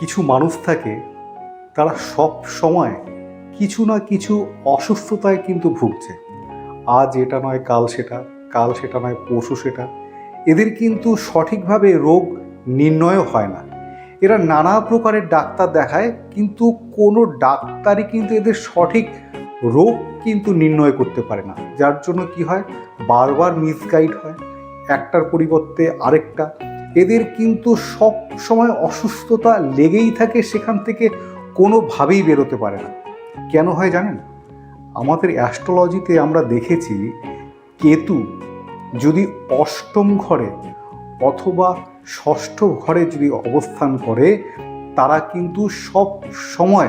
কিছু মানুষ থাকে, তারা সব সময় কিছু না কিছু অসুস্থতায় কিন্তু ভুগছে। আজ এটা নয়, কাল সেটা কাল সেটা নয়, পরশু সেটা। এদের কিন্তু সঠিকভাবে রোগ নির্ণয় হয় না। এরা নানা প্রকারের ডাক্তার দেখায়, কিন্তু কোনো ডাক্তারই কিন্তু এদের সঠিক রোগ কিন্তু নির্ণয় করতে পারে না। যার জন্য কি হয়? বারবার মিসগাইড হয়। একটার পরিবর্তে আরেকটা। এদের কিন্তু সব সময় অসুস্থতা লেগেই থাকে, সেখান থেকে কোনোভাবেই বেরোতে পারে না। কেন হয় জানেন? আমাদের অ্যাস্ট্রোলজিতে আমরা দেখেছি, কেতু যদি অষ্টম ঘরে অথবা ষষ্ঠ ঘরে যদি অবস্থান করে, তারা কিন্তু সব সময়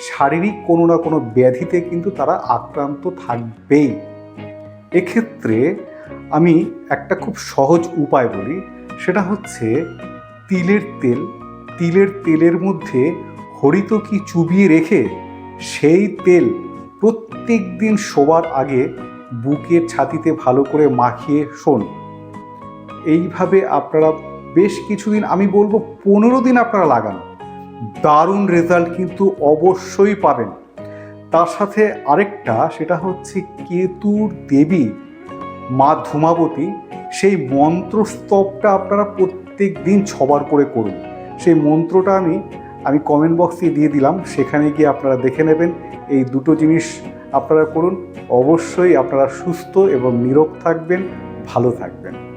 শারীরিক কোনো না কোনো ব্যাধিতে কিন্তু তারা আক্রান্ত থাকবেই। এক্ষেত্রে আমি একটা খুব সহজ উপায় বলি, সেটা হচ্ছে তিলের তেল, তিলের তেলের মধ্যে হরিতকি চুবিয়ে রেখে সেই তেল প্রত্যেক দিন শোবার আগে বুকের ছাতিতে ভালো করে মাখিয়ে শোন। এইভাবে আপনারা বেশ কিছুদিন, আমি বলব পনেরো দিন আপনারা লাগান। দারুণ রেজাল্ট কিন্তু অবশ্যই পাবেন। তার সাথে আরেকটা, সেটা হচ্ছে কেতুর দেবী। মা ধূমাবতী সেই মন্ত্রস্তবটা আপনারা প্রত্যেক দিন ছবার করে করুন। সেই মন্ত্রটা আমি আমি কমেন্ট বক্সে দিয়ে দিলাম, সেখানে গিয়ে আপনারা দেখে নেবেন। এই দুটো জিনিস আপনারা করুন। অবশ্যই আপনারা সুস্থ এবং নীরব থাকবেন, ভালো থাকবেন।